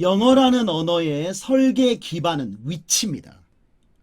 영어라는 언어의 설계 기반은 위치입니다.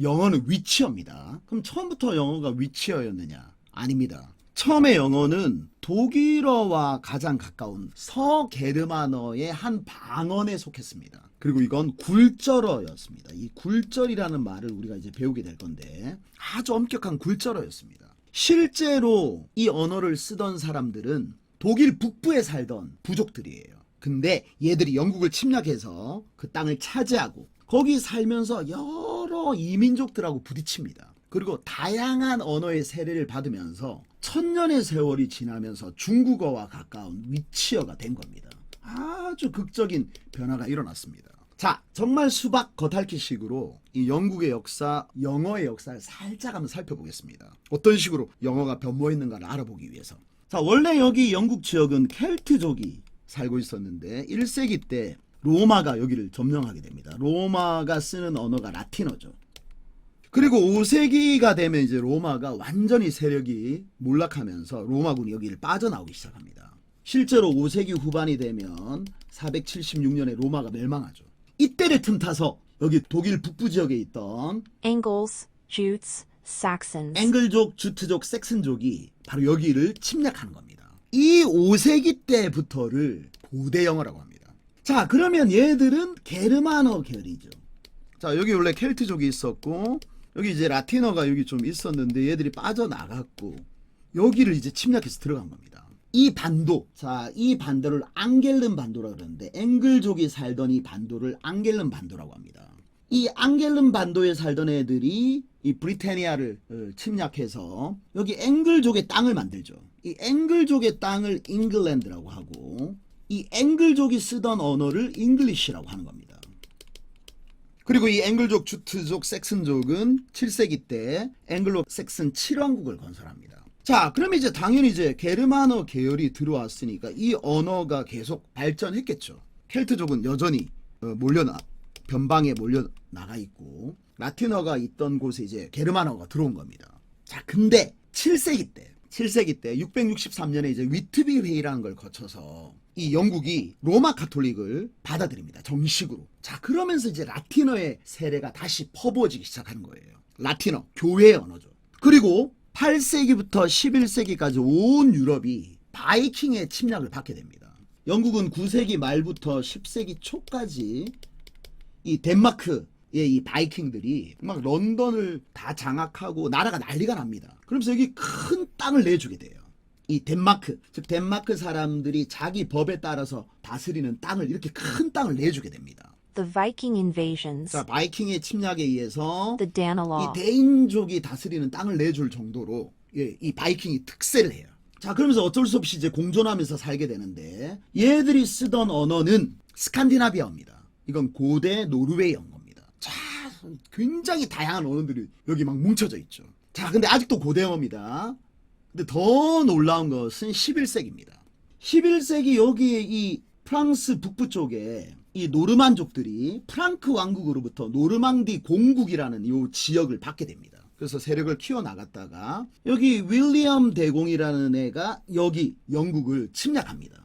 영어는 위치어입니다. 그럼 처음부터 영어가 위치어였느냐? 아닙니다. 처음에 영어는 독일어와 가장 가까운 서게르만어의 한 방언에 속했습니다. 그리고 이건 굴절어였습니다. 이 굴절이라는 말을 우리가 이제 배우게 될 건데 아주 엄격한 굴절어였습니다. 실제로 이 언어를 쓰던 사람들은 독일 북부에 살던 부족들이에요. 근데 얘들이 영국을 침략해서 그 땅을 차지하고 거기 살면서 여러 이민족들하고 부딪힙니다. 그리고 다양한 언어의 세례를 받으면서 천년의 세월이 지나면서 중국어와 가까운 위치어가 된 겁니다. 아주 극적인 변화가 일어났습니다. 자, 정말 수박 겉핥기식으로 이 영국의 역사, 영어의 역사를 살짝 한번 살펴보겠습니다. 어떤 식으로 영어가 변모했는가를 알아보기 위해서. 자, 원래 여기 영국 지역은 켈트족이 살고 있었는데 1세기 때 로마가 여기를 점령하게 됩니다. 로마가 쓰는 언어가 라틴어죠. 그리고 5세기가 되면 이제 로마가 완전히 세력이 몰락하면서 로마군이 여기를 빠져나오기 시작합니다. 실제로 5세기 후반이 되면 476년에 로마가 멸망하죠. 이때를 틈타서 여기 독일 북부 지역에 있던 Angles, Jutes, Saxons. 앵글족, 주트족, 섹슨족이 바로 여기를 침략하는 겁니다. 이 5세기 때부터를 고대 영어라고 합니다. 자, 그러면 얘들은 게르만어 계열이죠. 자, 여기 원래 켈트족이 있었고 여기 이제 라틴어가 여기 좀 있었는데 얘들이 빠져나갔고 여기를 이제 침략해서 들어간 겁니다. 이 반도, 자, 이 반도를 앙겔른 반도라고 그러는데 앵글족이 살던 이 반도를 앙겔른 반도라고 합니다. 이 앙겔른 반도에 살던 애들이 이 브리타니아를 어, 침략해서 여기 앵글족의 땅을 만들죠. 이 앵글족의 땅을 잉글랜드라고 하고 이 앵글족이 쓰던 언어를 잉글리시라고 하는 겁니다. 그리고 이 앵글족, 주트족, 섹슨족은 7세기 때 앵글로 섹슨 7왕국을 건설합니다. 자, 그럼 이제 당연히 이제 게르만어 계열이 들어왔으니까 이 언어가 계속 발전했겠죠. 켈트족은 여전히 어, 몰려나 변방에 몰려 나가 있고 라틴어가 있던 곳에 이제 게르만어가 들어온 겁니다. 자, 근데 7세기 때 7세기 때 663년에 이제 위트비 회의라는 걸 거쳐서 이 영국이 로마 카톨릭을 받아들입니다. 정식으로. 자, 그러면서 이제 라틴어의 세례가 다시 퍼부어지기 시작한 거예요. 라틴어, 교회 언어죠. 그리고 8세기부터 11세기까지 온 유럽이 바이킹의 침략을 받게 됩니다. 영국은 9세기 말부터 10세기 초까지 이 덴마크의 이 바이킹들이 막 런던을 다 장악하고 나라가 난리가 납니다. 그러면서 여기 큰 땅을 내주게 돼요. 이 덴마크, 즉 덴마크 사람들이 자기 법에 따라서 다스리는 땅을 이렇게 큰 땅을 내주게 됩니다. The Viking invasions. 자, 바이킹의 침략에 의해서 The Danelaw. 이 대인족이 다스리는 땅을 내줄 정도로 예, 이 바이킹이 특세를 해요. 자, 그러면서 어쩔 수 없이 이제 공존하면서 살게 되는데 얘들이 쓰던 언어는 스칸디나비아어입니다. 이건 고대 노르웨이어 겁니다. 자, 굉장히 다양한 언어들이 여기 막 뭉쳐져 있죠. 자, 근데 아직도 고대 영어입니다. 근데 더 놀라운 것은 11세기입니다. 11세기 여기에 이 프랑스 북부 쪽에 이 노르만족들이 프랑크 왕국으로부터 노르망디 공국이라는 이 지역을 받게 됩니다. 그래서 세력을 키워 나갔다가 여기 윌리엄 대공이라는 애가 여기 영국을 침략합니다.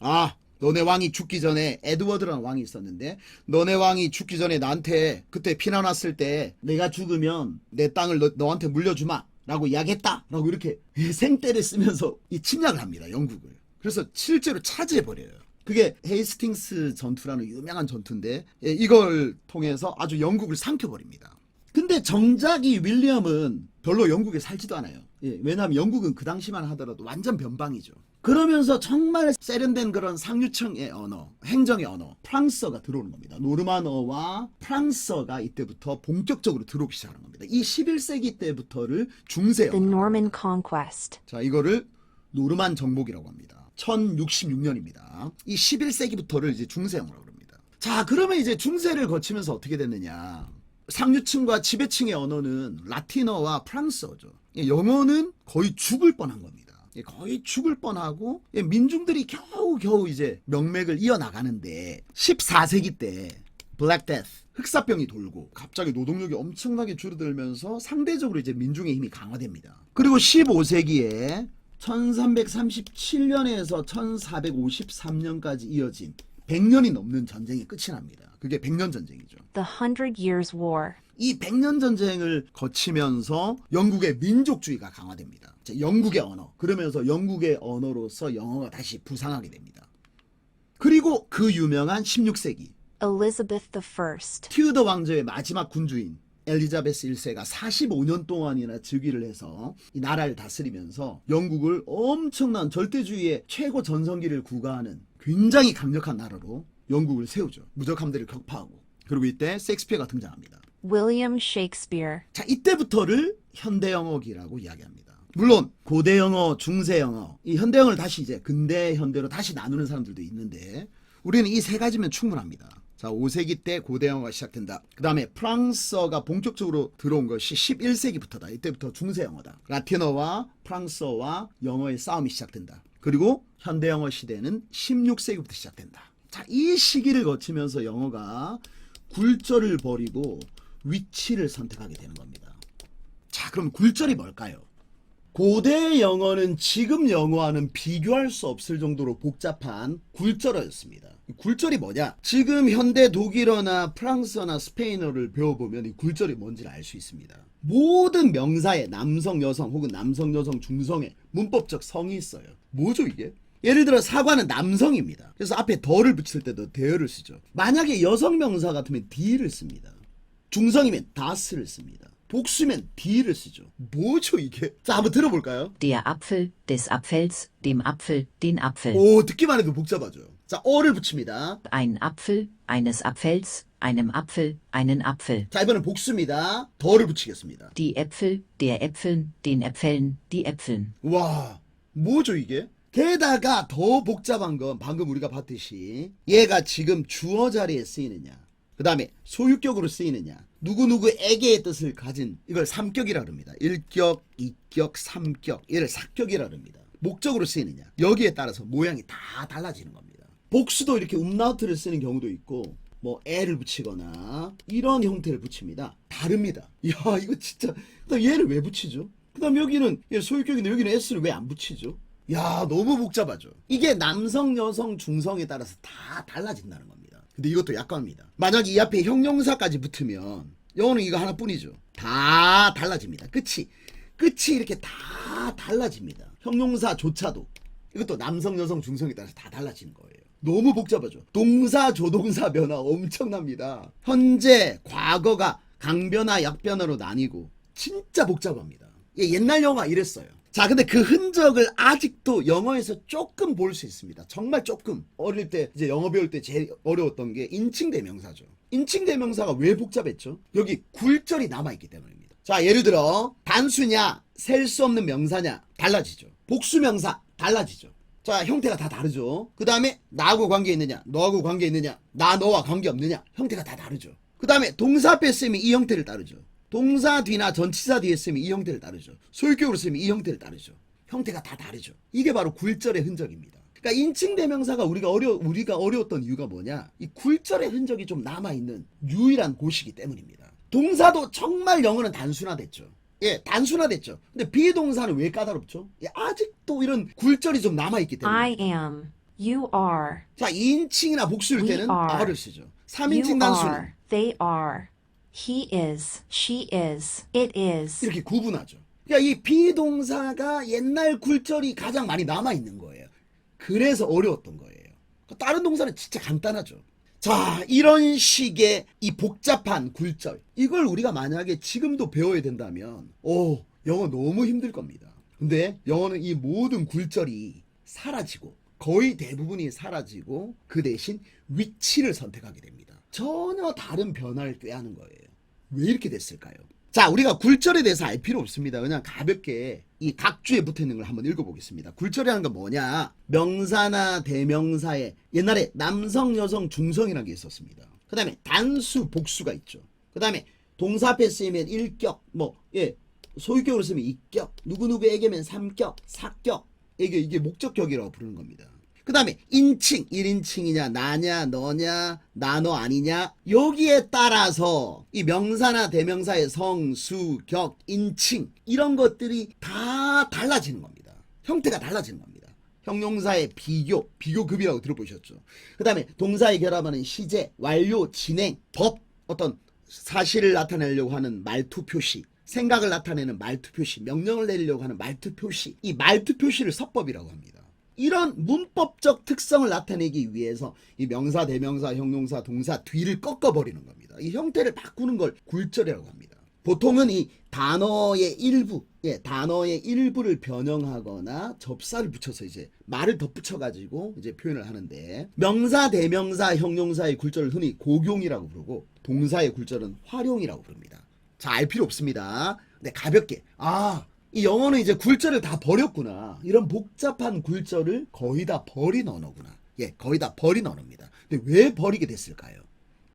아, 너네 왕이 죽기 전에 에드워드라는 왕이 있었는데 너네 왕이 죽기 전에 나한테 그때 피난 왔을 때 내가 죽으면 내 땅을 너, 너한테 물려주마 라고 이야기했다. 라고 이렇게 생떼를 쓰면서 이 침략을 합니다 영국을. 그래서 실제로 차지해버려요. 그게 헤이스팅스 전투라는 유명한 전투인데 예, 이걸 통해서 아주 영국을 삼켜버립니다. 근데 정작 이 윌리엄은 별로 영국에 살지도 않아요. 예, 왜냐하면 영국은 그 당시만 하더라도 완전 변방이죠. 그러면서 정말 세련된 그런 상류층의 언어, 행정의 언어, 프랑스어가 들어오는 겁니다. 노르만어와 프랑스어가 이때부터 본격적으로 들어오기 시작하는 겁니다. 이 11세기 때부터를 중세어. The Norman conquest. 자, 이거를 노르만 정복이라고 합니다. 1066년입니다. 이 11세기부터를 이제 중세 영어라고 합니다. 자, 그러면 이제 중세를 거치면서 어떻게 됐느냐? 상류층과 지배층의 언어는 라틴어와 프랑스어죠. 예, 영어는 거의 죽을 뻔한 겁니다. 예, 거의 죽을 뻔하고 예, 민중들이 겨우겨우 이제 명맥을 이어나가는데 14세기 때 블랙 데스 흑사병이 돌고 갑자기 노동력이 엄청나게 줄어들면서 상대적으로 이제 민중의 힘이 강화됩니다. 그리고 15세기에 1337년에서 1453년까지 이어진 100년이 넘는 전쟁이 끝이 납니다. 그게 100년 전쟁이죠. The Hundred Years' War. 이 100년 전쟁을 거치면서 영국의 민족주의가 강화됩니다. 자, 영국의 언어. 그러면서 영국의 언어로서 영어가 다시 부상하게 됩니다. 그리고 그 유명한 16세기 Elizabeth I. 튜더 왕조의 마지막 군주인 엘리자베스 1세가 45년 동안이나 즉위를 해서 이 나라를 다스리면서 영국을 엄청난 절대주의의 최고 전성기를 구가하는 굉장히 강력한 나라로 영국을 세우죠. 무적함들을 격파하고. 그리고 이때 섹스피어가 등장합니다. William Shakespeare. 자, 이때부터를 현대 영어기라고 이야기합니다. 물론 고대 영어, 중세 영어, 이 현대 영어를 다시 이제 근대 현대로 다시 나누는 사람들도 있는데 우리는 이 세 가지면 충분합니다. 자, 5세기 때 고대 영어가 시작된다. 그 다음에 프랑스어가 본격적으로 들어온 것이 11세기부터다. 이때부터 중세 영어다. 라틴어와 프랑스어와 영어의 싸움이 시작된다. 그리고 현대 영어 시대는 16세기부터 시작된다. 자, 이 시기를 거치면서 영어가 굴절을 버리고 위치를 선택하게 되는 겁니다. 자, 그럼 굴절이 뭘까요? 고대 영어는 지금 영어와는 비교할 수 없을 정도로 복잡한 굴절어였습니다. 이 굴절이 뭐냐? 지금 현대 독일어나 프랑스어나 스페인어를 배워보면 이 굴절이 뭔지를 알 수 있습니다. 모든 명사에 남성, 여성 혹은 남성, 여성, 중성의 문법적 성이 있어요. 뭐죠 이게? 예를 들어 사과는 남성입니다. 그래서 앞에 더를 붙일 때도 대어를 쓰죠. 만약에 여성 명사 같으면 d를 씁니다. 중성이면 das를 씁니다. 복수면 d를 쓰죠. 뭐죠 이게? 자 한번 들어볼까요? Der Apfel des Apfels, dem Apfel, den Apfel. 오 듣기만 해도 복잡하죠. 자 어를 붙입니다. Ein Apfel, eines Apfels, einem Apfel, einen Apfel. 자 이번엔 복수입니다. 더를 붙이겠습니다. Die Äpfel, der Äpfeln, den Äpfeln, die Äpfeln. 와 뭐죠 이게? 게다가 더 복잡한 건 방금 우리가 봤듯이 얘가 지금 주어 자리에 쓰이느냐 그 다음에 소유격으로 쓰이느냐 누구누구에게의 뜻을 가진 이걸 삼격이라 그럽니다. 1격, 2격, 3격 얘를 사격이라 그럽니다. 목적으로 쓰이느냐 여기에 따라서 모양이 다 달라지는 겁니다. 복수도 이렇게 음나우트를 쓰는 경우도 있고 뭐 애를 붙이거나 이런 형태를 붙입니다. 다릅니다. 이야 이거 진짜 그다음 얘를 왜 붙이죠? 그다음 여기는 얘 소유격인데 여기는 s를 왜 안 붙이죠? 야 너무 복잡하죠. 이게 남성, 여성, 중성에 따라서 다 달라진다는 겁니다. 근데 이것도 약관입니다. 만약 이 앞에 형용사까지 붙으면 영어는 이거 하나뿐이죠. 다 달라집니다. 끝이 끝이 이렇게 다 달라집니다. 형용사조차도 이것도 남성, 여성, 중성에 따라서 다 달라지는 거예요. 너무 복잡하죠. 동사, 조동사 변화 엄청납니다. 현재, 과거가 강변화, 약변화로 나뉘고 진짜 복잡합니다. 예, 옛날 영화 이랬어요. 자, 근데 그 흔적을 아직도 영어에서 조금 볼 수 있습니다. 정말 조금. 어릴 때 이제 영어 배울 때 제일 어려웠던 게 인칭 대명사죠. 인칭 대명사가 왜 복잡했죠? 여기 굴절이 남아있기 때문입니다. 자, 예를 들어 단수냐, 셀 수 없는 명사냐 달라지죠. 복수 명사 달라지죠. 자, 형태가 다 다르죠. 그 다음에 나하고 관계 있느냐, 너하고 관계 있느냐, 나 너와 관계 없느냐, 형태가 다 다르죠. 그 다음에 동사 앞에 쓰면 이 형태를 따르죠. 동사 뒤나 전치사 뒤에 쓰면 이 형태를 따르죠. 소유격으로 쓰면 이 형태를 따르죠. 형태가 다 다르죠. 이게 바로 굴절의 흔적입니다. 그러니까 인칭 대명사가 우리가 어려 우리가 어려웠던 이유가 뭐냐? 이 굴절의 흔적이 좀 남아 있는 유일한 곳이기 때문입니다. 동사도 정말 영어는 단순화됐죠. 예, 단순화됐죠. 근데 비동사는 왜 까다롭죠? 예, 아직도 이런 굴절이 좀 남아 있기 때문에. I am. You are. 자, 2인칭이나 복수일 때는 are. are를 쓰죠. You 3인칭 단수는. They are. He is. She is. It is. 이렇게 구분하죠. 그러니까 이 비동사가 옛날 굴절이 가장 많이 남아 있는 거예요. 그래서 어려웠던 거예요. 그러니까 다른 동사는 진짜 간단하죠. 자, 이런 식의 이 복잡한 굴절. 이걸 우리가 만약에 지금도 배워야 된다면, 오, 영어 너무 힘들 겁니다. 근데 영어는 이 모든 굴절이 사라지고, 거의 대부분이 사라지고, 그 대신 위치를 선택하게 됩니다. 전혀 다른 변화를 꾀하는 거예요. 왜 이렇게 됐을까요? 자, 우리가 굴절에 대해서 알 필요 없습니다. 그냥 가볍게 이 각주에 붙어 있는 걸 한번 읽어보겠습니다. 굴절이라는 건 뭐냐? 명사나 대명사에 옛날에 남성, 여성, 중성이라는 게 있었습니다. 그 다음에 단수, 복수가 있죠. 그 다음에 동사 앞에 쓰이면 일격, 뭐, 예, 소유격으로 쓰면 이격, 누구누구에게면 삼격, 사격, 이게, 이게 목적격이라고 부르는 겁니다. 그 다음에 인칭, 1인칭이냐, 나냐, 너냐, 나, 너 아니냐. 여기에 따라서 이 명사나 대명사의 성, 수, 격, 인칭 이런 것들이 다 달라지는 겁니다. 형태가 달라지는 겁니다. 형용사의 비교, 비교급이라고 들어보셨죠. 그 다음에 동사의 결합하는 시제, 완료, 진행, 법, 어떤 사실을 나타내려고 하는 말투 표시, 생각을 나타내는 말투 표시, 명령을 내리려고 하는 말투 표시, 이 말투 표시를 서법이라고 합니다. 이런 문법적 특성을 나타내기 위해서 이 명사, 대명사, 형용사, 동사 뒤를 꺾어버리는 겁니다. 이 형태를 바꾸는 걸 굴절이라고 합니다. 보통은 이 단어의 일부, 예, 단어의 일부를 변형하거나 접사를 붙여서 이제 말을 덧붙여가지고 이제 표현을 하는데 명사, 대명사, 형용사의 굴절을 흔히 고용이라고 부르고 동사의 굴절은 활용이라고 부릅니다. 자, 알 필요 없습니다. 근데 가볍게 아, 이 영어는 이제 굴절을 다 버렸구나. 이런 복잡한 굴절을 거의 다 버린 언어구나. 예, 거의 다 버린 언어입니다. 근데 왜 버리게 됐을까요?